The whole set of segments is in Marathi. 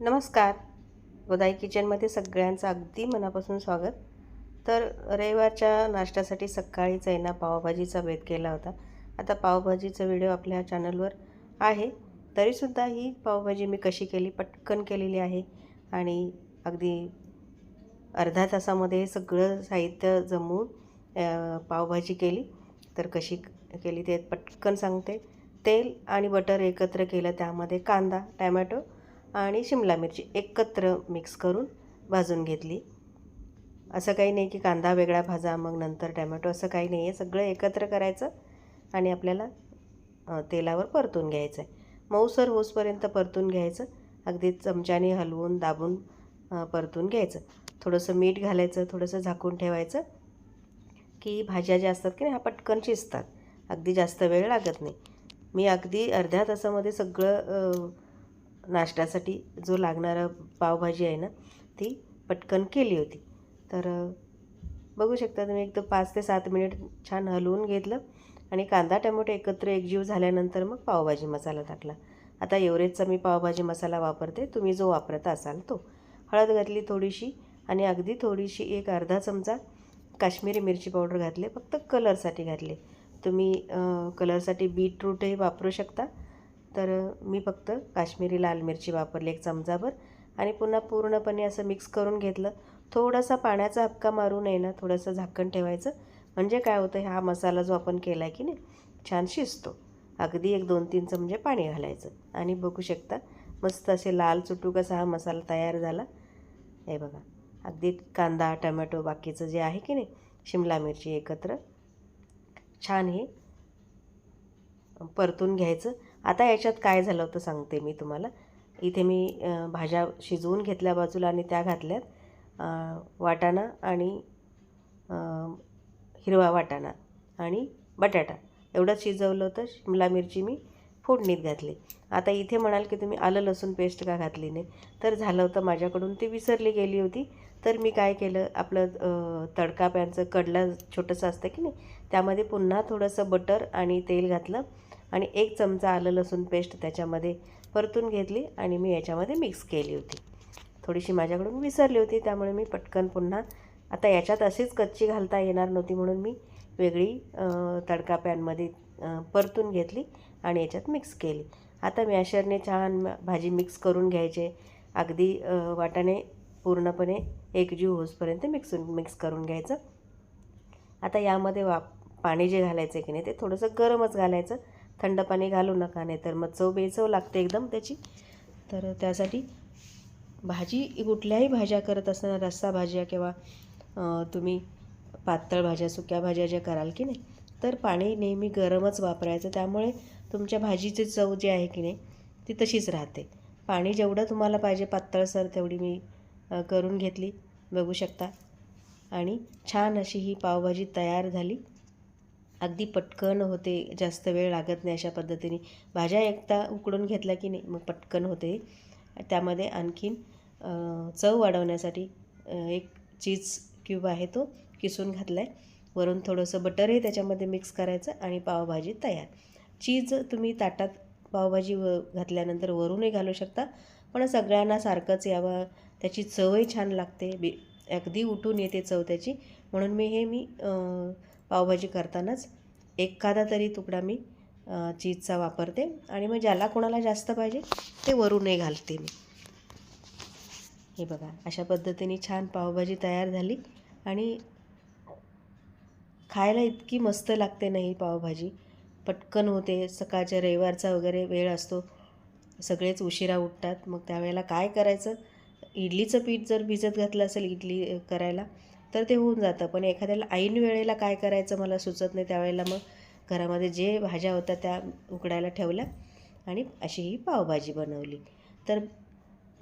नमस्कार. गोदाई किचनमध्ये सगळ्यांचं अगदी मनापासून स्वागत. तर रविवारच्या नाश्त्यासाठी सकाळीच आहे ना पावभाजीचा वेध केला होता. आता पावभाजीचा व्हिडिओ आपल्या चॅनलवर आहे. तरीसुद्धा ही पावभाजी मी कशी केली पटकन केलेली आहे. आणि अगदी अर्धा तासामध्ये हे सगळं साहित्य जमवून पावभाजी केली. तर कशी केली ते पटकन सांगते. तेल आणि बटर एकत्र केलं त्यामध्ये कांदा टॅमॅटो आणि शिमला मिरची एकत्र मिक्स करून भाजून घेतली. असं काही नाही की कांदा वेगळा भाजा मग नंतर टॅमॅटो असं काही नाही आहे. सगळं एकत्र करायचं आणि आपल्याला तेलावर परतून घ्यायचं आहे मऊसर होसपर्यंत परतून घ्यायचं. अगदी चमच्याने हलवून दाबून परतून घ्यायचं. थोडंसं मीठ घालायचं थोडंसं झाकून ठेवायचं की भाज्या ज्या असतात की नाही ह्या पटकन शिजतात. अगदी जास्त वेळ लागत नाही. मी अगदी अर्ध्या तासामध्ये सगळं नाश्त्यासाठी जो लागणारा पावभाजी आहे ना ती पटकन केली होती. तर बघू शकता तुम्ही एक तर पाच ते सात मिनिट छान हलवून घेतलं आणि कांदा टमॅटो एकत्र एकजीव झाल्यानंतर मग पावभाजी मसाला टाकला. आता एवरेजचा मी पावभाजी मसाला वापरते तुम्ही जो वापरता असाल तो. हळद घातली थोडीशी आणि अगदी थोडीशी एक अर्धा चमचा काश्मीरी मिरची पावडर घातले फक्त कलरसाठी घातले. तुम्ही कलरसाठी बीटरूटही वापरू शकता. तर मी फक्त काश्मीरी लाल मिरची वापरली एक चमचाभर आणि पुन्हा पूर्णपणे असं मिक्स करून घेतलं. थोडासा पाण्याचा हपका मारू नये ना थोडंसं झाकण ठेवायचं. म्हणजे काय होतं हा मसाला जो आपण केला आहे की नाही छान शिजतो. अगदी एक दोन तीन चमचे पाणी घालायचं. आणि बघू शकता मस्त असे लाल चुटूक असा हा मसाला तयार झाला. हे बघा अगदी कांदा टमॅटो बाकीचं जे आहे की नाही शिमला मिरची एकत्र छान हे परतून घ्यायचं. आता याच्यात काय झालं होतं सांगते मी तुम्हाला. इथे मी भाज्या शिजवून घेतल्या बाजूला आणि त्या घातल्यात. वाटाणा आणि हिरवा वाटाणा आणि बटाटा. एवढंच शिजवलं होतं. शिमला मिरची मी फोडणीत घातली. आता इथे म्हणाल की तुम्ही आलं लसूण पेस्ट का घातली नाही? तर झालं होतं माझ्याकडून. ती विसरली गेली होती. तर मी काय केलं? आपलं तडका प्यांचं कडलं छोटंसं असतं की नाही? त्यामध्ये पुन्हा थोडंसं बटर आणि तेल घातलं. आणि एक चमचा आलं लसूण पेस्ट त्याच्यामध्ये परतून घेतली आणि मी याच्यामध्ये मिक्स केली होती. थोडीशी माझ्याकडून विसरली होती त्यामुळे मी पटकन पुन्हा आता याच्यात अशीच कच्ची घालता येणार नव्हती म्हणून मी वेगळी तडका पॅनमध्ये परतून घेतली आणि याच्यात मिक्स केली. आता मॅशरने छान भाजी मिक्स करून घ्यायचे. अगदी वाटाने वाटाणे पूर्णपणे एकजीव होसपर्यंत मिक्स मिक्स करून घ्यायचं. आता यामध्ये वा पाणी जे घालायचं आहे की नाही ते थोडंसं गरमच घालायचं. थंड पाणी घालू नका नाही तर मग चव बेचव लागते एकदम त्याची. तर त्यासाठी भाजी कुठल्याही भाज्या करत असताना रस्सा भाज्या किंवा तुम्ही पातळ भाज्या सुक्या भाज्या ज्या कराल की नाही तर पाणी नेहमी गरमच वापरायचं. त्यामुळे तुमच्या भाजीची चव जी आहे की नाही ती तशीच राहते. पाणी जेवढं तुम्हाला पाहिजे पातळसर तेवढी मी करून घेतली. बघू शकता. आणि छान अशी ही पावभाजी तयार झाली. अगदी पटकन होते जास्त वेळ लागत नाही अशा पद्धतीने. भाज्या एकदा उकडून घेतल्या की नाही मग पटकन होते. त्यामध्ये आणखीन चव वाढवण्यासाठी एक चीज क्यूब आहे तो किसून घातला आहे वरून थोडंसं बटरही त्याच्यामध्ये मिक्स करायचं आणि पावभाजी तयार. चीज तुम्ही ताटात पावभाजी व घातल्यानंतर वरूनही घालू शकता पण सगळ्यांना सारखंच यावं. त्याची चवही छान लागते. बी अगदी उठून येते चव त्याची. म्हणून मी हे मी पावभाजी करतानाच एखादा तरी तुकडा मी चीजचा वापरते आणि मग ज्याला कोणाला जास्त पाहिजे ते वरूनही घालते मी. हे बघा अशा पद्धतीने छान पावभाजी तयार झाली आणि खायला इतकी मस्त लागते ना ही पावभाजी. पटकन होते सकाळच्या रविवारचा वगैरे वेळ असतो सगळेच उशिरा उठतात मग त्यावेळेला काय करायचं? इडलीचं पीठ जर भिजत घातलं असेल इडली करायला तर ते होऊन जातं. पण एखाद्याला ऐन वेळेला काय करायचं मला सुचत नाही त्यावेळेला मग घरामध्ये जे भाज्या होत्या त्या उकडायला ठेवल्या आणि अशी ही पावभाजी बनवली. तर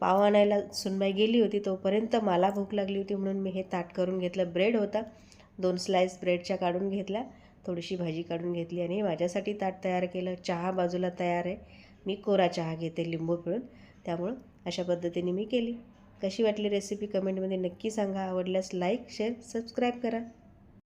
पाव आणायला सुनबाई गेली होती तोपर्यंत मला भूक लागली होती म्हणून मी हे ताट करून घेतलं. ब्रेड होता. दोन स्लाईस ब्रेडच्या काढून घेतल्या. थोडीशी भाजी काढून घेतली आणि माझ्यासाठी ताट तयार केलं. चहा बाजूला तयार आहे. मी कोरा चहा घेते लिंबू पिळून. त्यामुळं अशा पद्धतीने मी केली. कशी वाटली रेसिपी कमेंटमध्ये नक्की सांगा. आवडल्यास लाईक शेअर सबस्क्राईब करा.